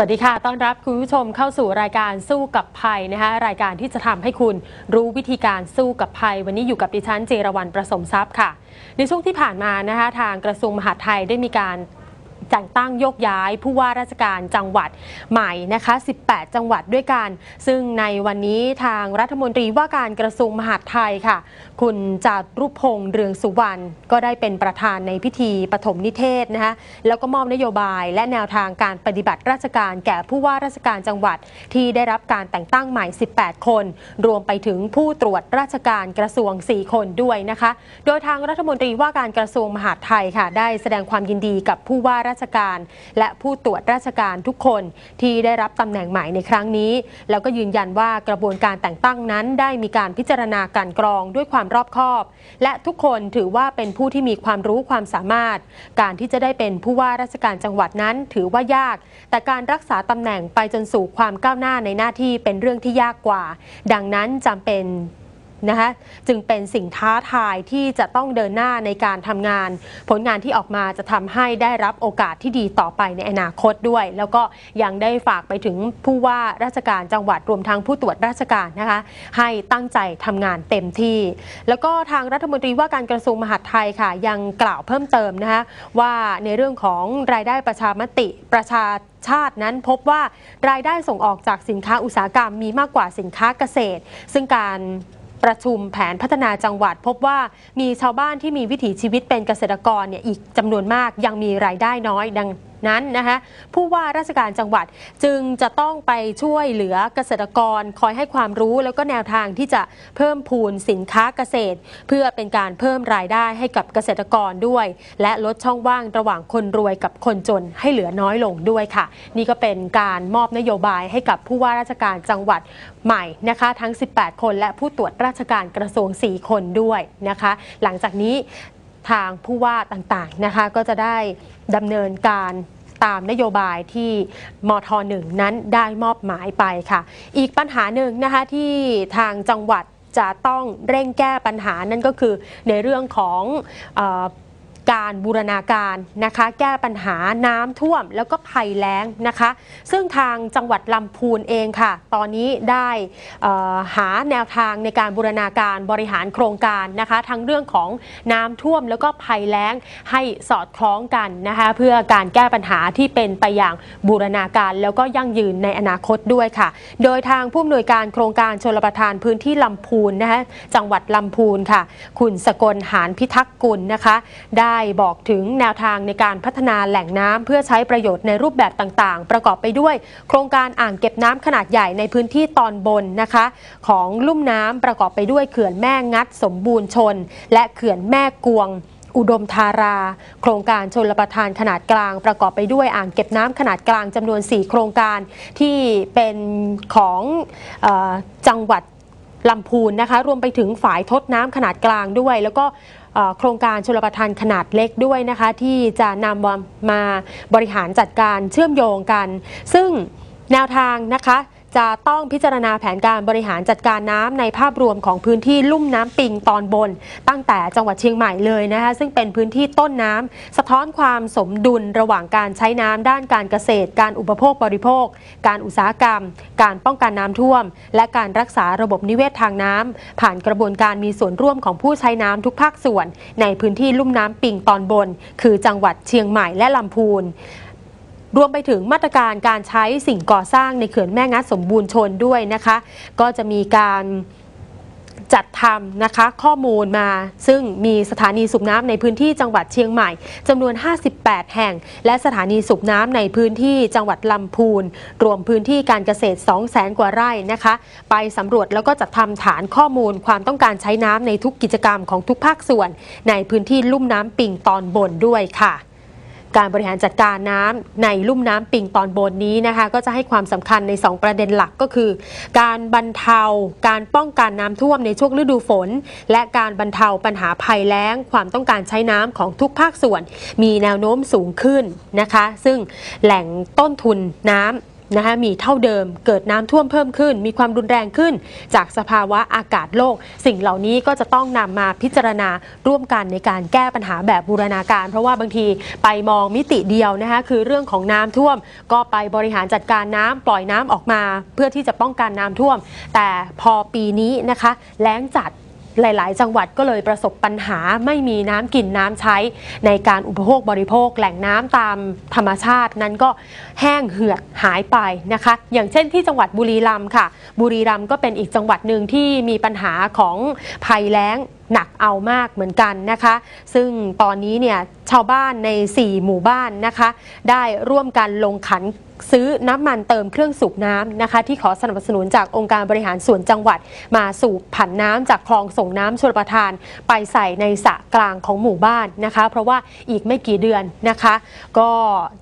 วัสดีค่ะ ต้อนรับคุณผู้ชมเข้าสู่รายการสู้กับภัยนะคะ รายการที่จะทำให้คุณรู้วิธีการสู้กับภัย วันนี้อยู่กับดิฉันเจรวันประสมทรัพย์ค่ะ ในช่วงที่ผ่านมานะคะ ทางกระทรวงมหาดไทยได้มีการ แต่งตั้งโยกย้ายผู้ว่าราชการจังหวัดใหม่นะคะ 18 จังหวัดด้วยกัน ซึ่งในวันนี้ทางรัฐมนตรีว่าการกระทรวงมหาดไทยค่ะ คุณจารุพงษ์เรืองสุวรรณก็ได้เป็นประธานในพิธีปฐมนิเทศนะคะแล้วก็มอบนโยบายและแนวทางการปฏิบัติราชการแก่ผู้ว่าราชการจังหวัด ที่ได้รับการแต่งตั้งใหม่ 18 คน รวมไปถึงผู้ตรวจราชการกระทรวง 4 คนด้วยนะคะ โดยทางรัฐมนตรีว่าการกระทรวงมหาดไทยค่ะ ได้แสดงความยินดีกับผู้ว่าราชการ และผู้ตรวจราชการทุกคนที่ได้รับตำแหน่งใหม่ในครั้งนี้ แล้วก็ยืนยันว่ากระบวนการแต่งตั้งนั้น ได้มีการพิจารณาการกรองด้วยความรอบคอบ และทุกคนถือว่าเป็นผู้ที่มีความรู้ความสามารถ การที่จะได้เป็นผู้ว่าราชการจังหวัดนั้นถือว่ายาก แต่การรักษาตำแหน่งไปจนสู่ความก้าวหน้าในหน้าที่เป็นเรื่องที่ยากกว่า ดังนั้นจำเป็น นะคะจึงเป็นสิ่งท้าทายที่จะต้องเดินหน้าในการทำงาน ผลงานที่ออกมาจะทำให้ได้รับโอกาสที่ดีต่อไปในอนาคตด้วย แล้วก็ยังได้ฝากไปถึงผู้ว่าราชการจังหวัดรวมทั้งผู้ตรวจราชการนะคะให้ตั้งใจทำงานเต็มที่ แล้วก็ทางรัฐมนตรีว่าการกระทรวงมหาดไทยค่ะ ยังกล่าวเพิ่มเติมนะคะว่าในเรื่องของรายได้ประชามติประชาชาตินั้นพบว่ารายได้ส่งออกจากสินค้าอุตสาหกรรมมีมากกว่าสินค้าเกษตร ซึ่งการ ประชุมแผนพัฒนาจังหวัด พบว่ามีชาวบ้านที่มีวิถีชีวิตเป็นเกษตรกรเนี่ยอีกจำนวนมากยังมีรายได้น้อยดัง นั้นนะคะผู้ว่าราชการจังหวัดจึงจะต้องไปช่วยเหลือเกษตรกรคอยให้ความรู้แล้วก็แนวทางที่จะเพิ่มพูนสินค้าเกษตร เพื่อเป็นการเพิ่มรายได้ให้กับเกษตรกรด้วย และลดช่องว่างระหว่างคนรวยกับคนจนให้เหลือน้อยลงด้วยค่ะ นี่ก็เป็นการมอบนโยบายให้กับผู้ว่าราชการจังหวัดใหม่นะคะทั้ง 18 คน และผู้ตรวจราชการกระทรวง 4 คนด้วยนะคะ หลังจากนี้ ทางผู้ว่าต่างๆนะคะก็จะได้ดำเนินการตามนโยบายที่มทหนึ่งนั้นได้มอบหมายไปค่ะ อีกปัญหาหนึ่งนะคะที่ทางจังหวัดจะต้องเร่งแก้ปัญหานั่นก็คือในเรื่องของอ การบูรณาการนะคะ แก้ปัญหาน้ำท่วมแล้วก็ภัยแล้งนะคะ ซึ่งทางจังหวัดลำพูนเองค่ะ ตอนนี้ได้หาแนวทางในการบูรณาการบริหารโครงการนะคะ ทั้งเรื่องของน้ำท่วมแล้วก็ภัยแล้งให้สอดคล้องกันนะคะ เพื่อการแก้ปัญหาที่เป็นไปอย่างบูรณาการแล้วก็ยั่งยืนในอนาคตด้วยค่ะ โดยทางผู้อำนวยการโครงการชลประทานพื้นที่ลำพูนนะคะจังหวัดลำพูนค่ะ คุณสกลหานพิทักษ์กุลนะคะ ได้บอกถึงแนวทางในการพัฒนาแหล่งน้ำเพื่อใช้ประโยชน์ในรูปแบบต่างๆ ประกอบไปด้วย โครงการอ่างเก็บน้ำขนาดใหญ่ในพื้นที่ตอนบนนะคะ ของลุ่มน้ำประกอบไปด้วยเขื่อนแม่งัดสมบูรณ์ชน และเขื่อนแม่กวงอุดมธารา โครงการชนรประทานขนาดกลาง ประกอบไปด้วยอ่างเก็บน้ำขนาดกลางจำนวน 4 โครงการที่เป็นของอจังหวัดลำพูนนะคะ รวมไปถึงฝายทดน้ำขนาดกลางด้วย แล้วก็ โครงการชลประทานขนาดเล็กด้วยนะคะ ที่จะนำมามาบริหารจัดการเชื่อมโยงกัน ซึ่งแนวทางนะคะ จะต้องพิจารณาแผนการบริหารจัดการน้ำในภาพรวมของพื้นที่ลุ่มน้ำปิงตอนบน ตั้งแต่จังหวัดเชียงใหม่เลยนะคะซึ่งเป็นพื้นที่ต้นน้ำสะท้อนความสมดุลระหว่างการใช้น้ำด้านการเกษตร การอุปโภคบริโภค การอุตสาหกรรม การป้องกันน้ำท่วม และการรักษาระบบนิเวศทางน้ำผ่านกระบวนการมีส่วนร่วมของผู้ใช้น้ำทุกภาคส่วน ในพื้นที่ลุ่มน้ำปิงตอนบน คือจังหวัดเชียงใหม่และลำพูน รวมไปถึงมาตรการการใช้สิ่งก่อสร้างในเขื่อนแม่งัดสมบูรณ์ชนด้วยนะคะ ก็จะมีการจัดทำนะคะข้อมูลมาซึ่งมีสถานีสูบน้ำในพื้นที่จังหวัดเชียงใหม่จำนวน 58 แห่ง และสถานีสูบน้ำในพื้นที่จังหวัดลำพูน รวมพื้นที่การเกษตร 200,000 กว่าไร่นะคะ ไปสำรวจแล้วก็จัดทำฐานข้อมูลความต้องการใช้น้ำในทุกกิจกรรมของทุกภาคส่วน ในพื้นที่ลุ่มน้ำปิงตอนบนด้วยค่ะ การบริหารจัดการน้ำในลุ่มน้ำปิงตอนบนนี้นะคะ ก็จะให้ความสำคัญใน 2 ประเด็นหลักก็คือ การบรรเทาการป้องกันน้ำท่วมในช่วงฤดูฝน และการบรรเทาปัญหาภัยแล้ง ความต้องการใช้น้ำของทุกภาคส่วน มีแนวโน้มสูงขึ้นนะคะ ซึ่งแหล่งต้นทุนน้ำ นะคะมีเท่าเดิมเกิดน้ำท่วมเพิ่มขึ้น มีความรุนแรงขึ้น จากสภาวะอากาศโลก สิ่งเหล่านี้ก็จะต้องนำมาพิจารณาร่วมกันในการแก้ปัญหาแบบบูรณาการ เพราะว่าบางทีไปมองมิติเดียวนะคะคือเรื่องของน้ำท่วม ก็ไปบริหารจัดการน้ำปล่อยน้ำออกมา เพื่อที่จะป้องกันน้ำท่วม แต่พอปีนี้นะคะแล้งจัด หลาย ๆ จังหวัดก็เลยประสบปัญหาไม่มีน้ำกินน้ำใช้ในการอุปโภคบริโภคแหล่งน้ำตามธรรมชาตินั้นก็แห้งเหือดหายไปนะคะ อย่างเช่นที่จังหวัดบุรีรัมย์ค่ะ บุรีรัมย์ก็เป็นอีกจังหวัดหนึ่งที่มีปัญหาของภัยแล้งหนักเอามากเหมือนกันนะคะ ซึ่งตอนนี้เนี่ยชาวบ้านใน 4 หมู่บ้านนะคะ ได้ร่วมกันลงขัน ซื้อน้ำมันเติมเครื่องสูบน้ำนะคะ ที่ขอสนับสนุนจากองค์การบริหารส่วนจังหวัด มาสูบผันน้ำจากคลองส่งน้ำชลประทาน ไปใส่ในสระกลางของหมู่บ้านนะคะ เพราะว่าอีกไม่กี่เดือนนะคะ ก็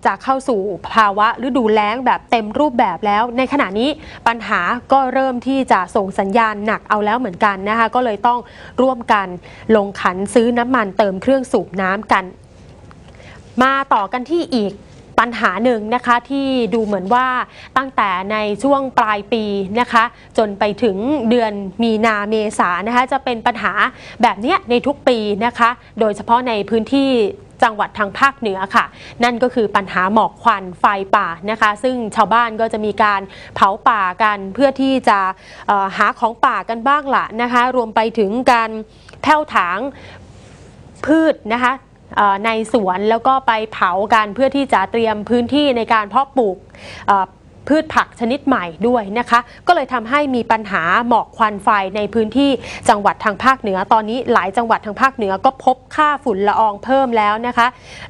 จะเข้าสู่ภาวะฤดูแล้งแบบเต็มรูปแบบแล้ว ในขณะนี้ปัญหาก็เริ่มที่จะส่งสัญญาณหนักเอาแล้วเหมือนกันนะคะก็เลยต้องร่วมกันลงขันซื้อน้ำมันเติมเครื่องสูบน้ำกันมาต่อกันที่อีก ปัญหาหนึ่งนะคะที่ดูเหมือนว่าตั้งแต่ในช่วงปลายปีนะคะ จนไปถึงเดือนมีนาเมษานะคะจะเป็นปัญหาแบบเนี้ยในทุกปีนะคะ โดยเฉพาะในพื้นที่จังหวัดทางภาคเหนือค่ะ นั่นก็คือปัญหาหมอกควันไฟป่านะคะ ซึ่งชาวบ้านก็จะมีการเผาป่ากันเพื่อที่จะหาของป่ากันบ้างละนะคะ รวมไปถึงการแผ่วถางพืชนะคะ ในสวนแล้วก็ไปเผากันเพื่อที่จะเตรียมพื้นที่ในการเพาะปลูกพืชผักชนิดใหม่ด้วยนะคะ ก็เลยทำให้มีปัญหาหมอกควันไฟในพื้นที่จังหวัดทางภาคเหนือ ตอนนี้หลายจังหวัดทางภาคเหนือก็พบค่าฝุ่นละอองเพิ่มแล้วนะคะ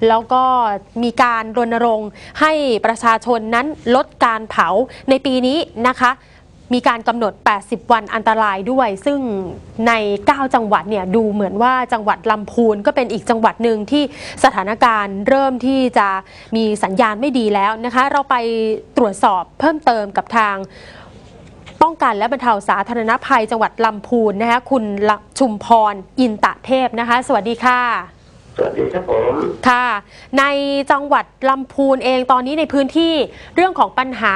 แล้วก็มีการรณรงค์ให้ประชาชนนั้นลดการเผาในปีนี้นะคะ มีการกำหนด 80 วันอันตรายด้วย ซึ่งใน 9 จังหวัดเนี่ยดูเหมือนว่าจังหวัดลำพูนก็เป็นอีกจังหวัดหนึ่งที่สถานการณ์เริ่มที่จะมีสัญญาณไม่ดีแล้วนะคะ เราไปตรวจสอบเพิ่มเติมกับทางป้องกันและบรรเทาสาธารณภัยจังหวัดลำพูนนะคะคุณชุมพรอินตะเทพนะคะ สวัสดีค่ะ สวัสดีครับผมค่ะ ในจังหวัดลำพูนเองตอนนี้ในพื้นที่เรื่องของปัญหา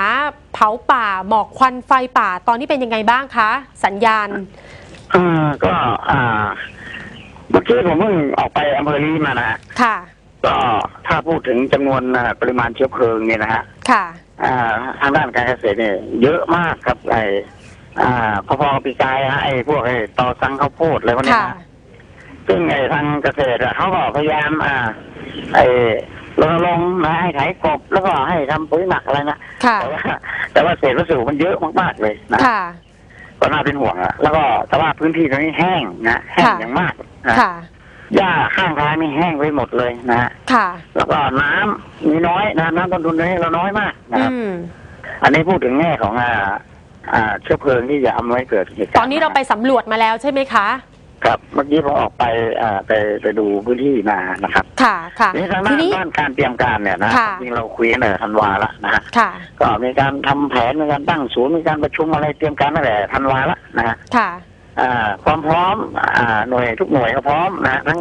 เผาป่าหมอกควันไฟป่าตอนนี้เป็นยังไงบ้างคะ สัญญาณอ่าก็อ่า เมื่อกี้ผมเพิ่งออกไปอำเภอลีมานะฮะค่ะ ก็ถ้าพูดถึงจำนวนอ่าปริมาณเชื้อเพลิงเนี่ยนะฮะค่ะ อ่าทางด้านการเกษตรเนี่ยเยอะมากครับไออ่าพอๆกับปีกายฮะไอพวกไอตอสังข้าวโพดอะไรพวกเนี้ยค่ะ นะ ซึ่งไอทางเกษตรอะเขาก็พยายามอ่าไอรณรงค์นะให้ไถกบแล้วก็ให้ทำปุ๋ยหมักอะไรนะค่ะแต่ว่าแต่ว่าเศษวัสดุมันเยอะมากๆเลยนะค่ะก็น่าเป็นห่วงอะแล้วก็แต่ว่าพื้นที่ตรงนี้แห้งนะแห้งค่ะอย่างมากนะค่ะหญ้าข้างทางนี่แห้งไปหมดเลยนะฮะค่ะแล้วก็น้ำมีน้อยนะน้ำต้นทุนตรงนี้เราน้อยมากนะอืครับมอันนี้พูดถึงแง่ของอ่าอ่าเชื้อเพลิงที่จะอำนวยเกิดเหตุการณ์ตอนนี้เราไปสำรวจมาแล้วใช่ไหมคะ ครับเมื่อกี้ผมออกไปอ่าไปไปดูพื้นที่มานะครับ ค่ะค่ะนี่ทางทีด้านนี้ ด้านการเตรียมการเนี่ยนะค่ะ จริงๆเราคุยกันตั้งแต่ธันวาละนะฮะค่ะ ก็มีการทำแผนมีการตั้งศูนย์มีการประชุมอะไรเตรียมการตั้งแต่ธันวาละนะฮะค่ะ อ่าความพร้อมอ่าหน่วยทุกหน่วยก็พร้อมนะทั้ง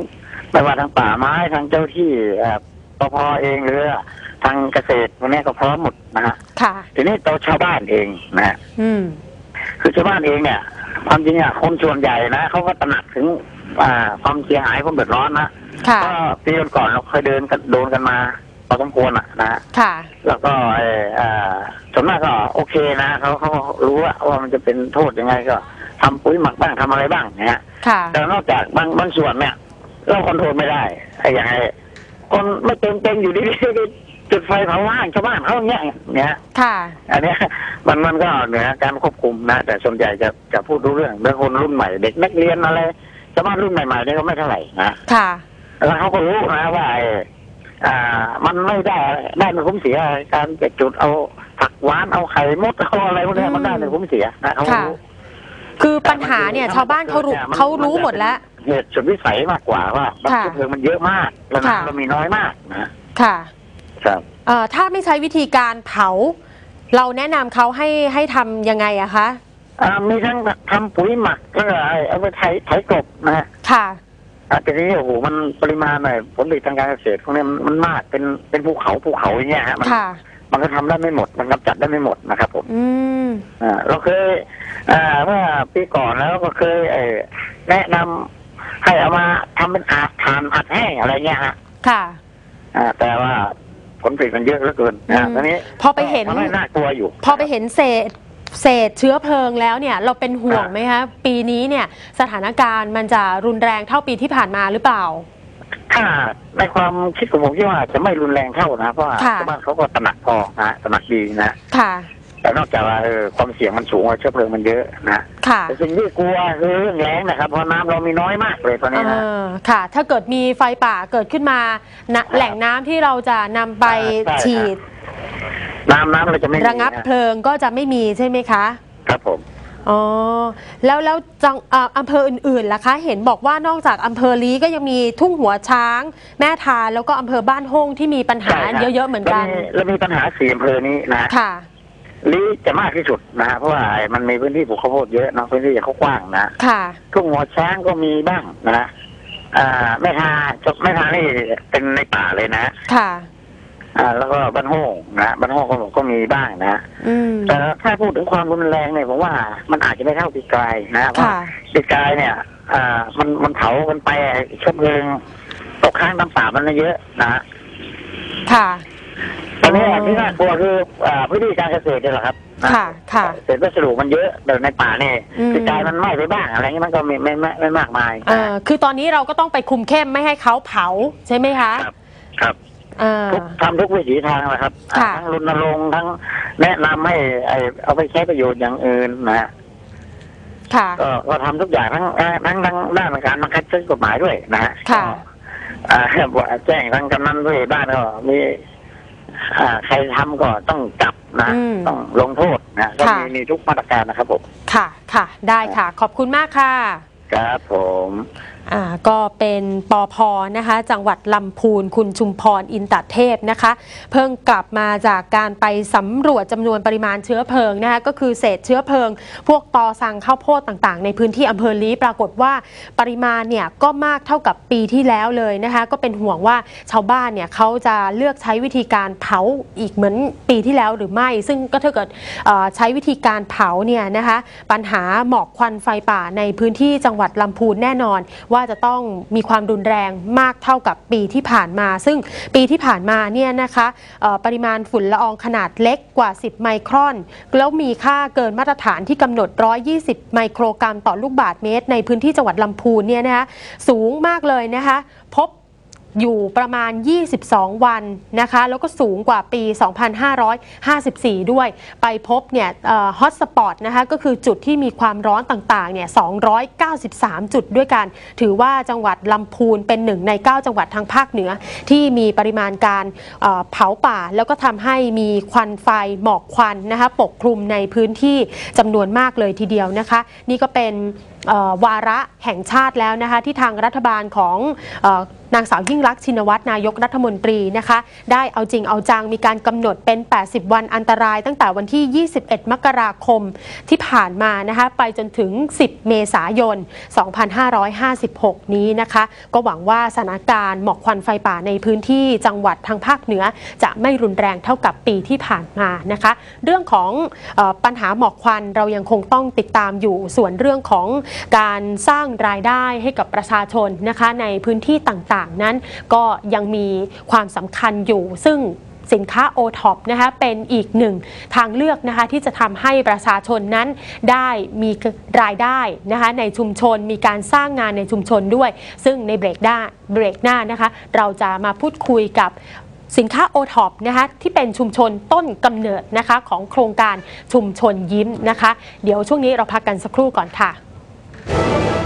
ไม่ว่าทางป่าไม้ทางเจ้าที่อ่าปพเองหรือทางเกษตรพวกนี้ก็พร้อมหมดนะฮะค่ะ ทีนี้ตัวชาวบ้านเองนะฮะ อืม คือชาวบ้านเองเนี่ย ความจริงอะคนส่วนใหญ่นะเขาก็ตระหนักถึงอ่าความเสียหายความเดือดร้อนนะค่ะก็ปีก่อนๆเราเคยเดินกันโดนกันมาพอสมควรอะนะฮะค่ะ แล้วก็เอออ่าส่วนมากก็โอเคนะเขาเขารู้ว่าว่ามันจะเป็นโทษยังไงก็ทำปุ๋ยหมักบ้างทำอะไรบ้างนะฮะค่ะแต่นอกจากบางบางส่วนเนี่ยเราคอนโทรลไม่ได้ไอ้อย่างไอ้คนไม่เต็มเต็มๆอยู่ดีๆ จุดไฟเผาว่างชาวบ้านเขาอย่างเงี้ยเนี่ยค่ะ อันเนี้ยมันมันก็เหนือการควบคุมนะ แต่ส่วนใหญ่จะจะพูดรู้เรื่องเรื่องคนรุ่นใหม่เด็กนักเรียนอะไรชาวบ้านรุ่นใหม่ๆเนี่ยก็ไม่เท่าไหร่นะค่ะ แล้วเขาก็รู้นะว่าไอ้อ่า มันไม่ได้ได้ไม่คุ้มเสียการจะจุดเอาผักหวานเอาไข่มดเอาอะไรพวกเนี้ยมันได้ไม่คุ้มเสียนะเขาก็ค่ะรู้คือปัญหาเนี่ย ชาวบ้านเขารู้เขารู้หมดแล้วเหตุสุดวิสัยมากกว่าว่าค่ะเชื้อเพลิงมันเยอะมากแล้วค่ะน้ำเรามีน้อยมากนะค่ะ ครับเอ่อถ้าไม่ใช้วิธีการเผา เราแนะนำเขาให้ให้ทำยังไงอะคะอ่ามีทั้งทำปุ๋ยหมักแล้วก็ไอ้เอาไปไถไถกลบนะฮะค่ะ อ่าแต่ทีนี้โอ้โหมันปริมาณหน่อยผลผลิตทางการเกษตรพวกนี้มันมันมากเป็นเป็นภูเขาภูเขาอย่างเงี้ยฮะมันค่ะ มันก็ทำได้ไม่หมดมันกำจัดได้ไม่หมดนะครับผมอืม อ่าเราเคยอ่าเมื่อปีก่อนแล้วก็เคยเอ่อแนะนำให้เอามาทำเป็นอาทานอัดแห้งอะไรเงี้ยฮะ ค่ะ อ่าแต่ว่า ผลผลิตมันเยอะเหลือเกินนะอืมตอนนี้พอไปเห็นทำให้น่ากลัวอยู่ พอไปเห็นเศษเศษเชื้อเพลิงแล้วเนี่ยเราเป็นห่วงไหมคะปีนี้เนี่ยสถานการณ์มันจะรุนแรงเท่าปีที่ผ่านมาหรือเปล่าถ้าในความคิดของผมคิดว่าจะไม่รุนแรงเท่านะเพราะว่าค่ะชาวบ้านเขาก็ตระหนักพอนะตระหนักดีนะค่ะแต่ นอกจากว่าเออความเสี่ยงมันสูงกว่าเชื้อเพลิงมันเยอะนะค่ะแต่สิ่งที่กลัวคือเรื่องแรงนะครับเพราะน้ำเรามีน้อยมากเลยตอนนี้นะเออค่ะ ถ้าเกิดมีไฟป่าเกิดขึ้นมาณแหล่งน้ำที่เราจะนำไปใช่ฉีด น้ำน้ำเราจะไม่มีระงับนเพลิงก็จะไม่มีใช่ไหมคะ ครับผมอ๋อแล้วแล้วจังอ่าอำเภออื่นๆล่ะคะ เห็นบอกว่านอกจากอำเภอลีก็ยังมีทุ่งหัวช้าง แม่ทาแล้วก็อำเภอบ้านโฮงที่มีปัญหาใช่ครับเยอะๆเหมือนกันแล้วมีแล้วมีปัญหาสี่อำเภอนี้นะค่ะ ลีจะมากที่สุดนะฮะเพราะว่ามันมีพื้นที่ปลูกข้าวโพดเยอะนะพื้นที่เขากว้างนะค่ะทุ่งหัวช้างก็มีบ้างนะอ่าแม่ทาแม่ทานี่เป็นในป่าเลยนะค่ะอ่าแล้วก็บ้านโฮงนะบ้านโฮงก็ก็มีบ้างนะอืมแต่ถ้าพูดถึงความรุนแรงเนี่ยผมว่ามันอาจจะไม่เท่าปีกายนะเพราะค่ะปีกายเนี่ย อ่า มันมันเผากันไปเชื้อเพลิงตกค้างตามป่ามันเยอะนะค่ะตอ นนี้อ๋อที่น่ากลัวคืออ่าพื้นที่การเกษตรนี่แหละครับนค่ะ ค่ะเศษวัสดุมันเยอะแต่ในป่าเนี่ยอืมปีกายมันไหม้ไปบ้างอะไรเงี้ยมันก็ไม่ไม่ไม่ไม่มากมายเอ่อคือตอนนี้เราก็ต้องไปคุมเข้มไม่ให้เขาเผาใช่ไหมคะ ครับครับเอ่อทุกทำทุกวิถีทางแหละครับค่ะทั้งรณรงค์ทั้งแนะนำให้ไอเอาไปใช้ประโยชน์อย่างอื่นนะฮะค่ะก็ก็ทำทุกอย่างทั้งเอ่อทั้งทั้งด้านการบังคับใช้กฎหมายด้วยนะฮะค่ะก็อ่าบอกแจ้งทางกำนันด้วยบ้านก็มีอ่า ใครทำก็ต้องจับนะอืมต้องลงโทษนะก็ค่ะมีมีทุกมาตรการนะครับผมค่ะค่ะ ได้ค่ะ ขอบคุณมากค่ะ ครับผมอ่า ก็เป็นปอพนะคะ จังหวัดลำพูนคุณชุมพรอินตเทพนะคะ เพิ่งกลับมาจากการไปสำรวจจำนวนปริมาณเชื้อเพลิงนะคะก็คือเศษเชื้อเพลิง พวกตอสังข้าวโพดต่างๆ ในพื้นที่อำเภอลีปรากฏว่าปริมาณเนี่ยก็มากเท่ากับปีที่แล้วเลยนะคะ ก็เป็นห่วงว่าชาวบ้านเนี่ยเขาจะเลือกใช้วิธีการเผาอีกเหมือนปีที่แล้วหรือไม่ ซึ่งก็ถ้าเกิดใช้วิธีการเผาเนี่ยนะคะปัญหาหมอกควันไฟป่าในพื้นที่จังหวัดลำพูนแน่นอนว่าาจะต้องมีความรุนแรงมากเท่ากับปีที่ผ่านมา ซึ่งปีที่ผ่านมาเนี่ยนะคะปริมาณฝุ่นละอองขนาดเล็กกว่า 10 ไมครอน แล้วมีค่าเกินมาตรฐานที่กำหนด 120 ไมโครกรัมต่อลูกบาศก์เมตร ในพื้นที่จังหวัดลำพูนเนี่ยนะคะสูงมากเลยนะคะพบ อยู่ประมาณ 22 วันนะคะ แล้วก็สูงกว่าปี 2554 ด้วย ไปพบเนี่ยฮอตสปอตนะคะ ก็คือจุดที่มีความร้อนต่างๆ เนี่ย 293 จุดด้วยกัน ถือว่าจังหวัดลำพูนเป็นหนึ่งใน 9 จังหวัดทางภาคเหนือ ที่มีปริมาณการเผาป่า แล้วก็ทำให้มีควันไฟหมอกควันนะคะ ปกคลุมในพื้นที่จำนวนมากเลยทีเดียวนะคะ นี่ก็เป็นวาระแห่งชาติแล้วนะคะที่ทางรัฐบาลของนางสาวยิ่งรักชินวัตรนายกรัฐมนตรีนะคะ ได้เอาจริงเอาจังมีการกำหนดเป็น 80 วันอันตราย ตั้งแต่วันที่ 21 มกราคมที่ผ่านมานะคะไปจนถึง 10 เมษายน 2556 นี้นะคะ ก็หวังว่าสถานการณ์หมอกควันไฟป่าในพื้นที่จังหวัดทางภาคเหนือ จะไม่รุนแรงเท่ากับปีที่ผ่านมานะคะ เรื่องของออปัญหาหมอกควันเรายังคงต้องติดตามอยู่ส่วนเรื่องของการสร้างรายได้ให้กับประชาชนนะคะในพื้นที่ต่างๆ นั้นก็ยังมีความสำคัญอยู่ ซึ่งสินค้า o t o p นะคะเป็นอีกหนึ่งทางเลือกนะคะที่จะทำให้ประชาชนนั้นได้มีรายได้นะคะในชุมชนมีการสร้างงานในชุมชนด้วย ซึ่งในเบรกหน้าเบรกหน้านะคะเราจะมาพูดคุยกับสินค้า o t o p นะคะที่เป็นชุมชนต้นกำเนิดนะคะของโครงการชุมชนยิ้มนะคะ เดี๋ยวช่วงนี้เราพักกันสักครู่ก่อนค่ะ you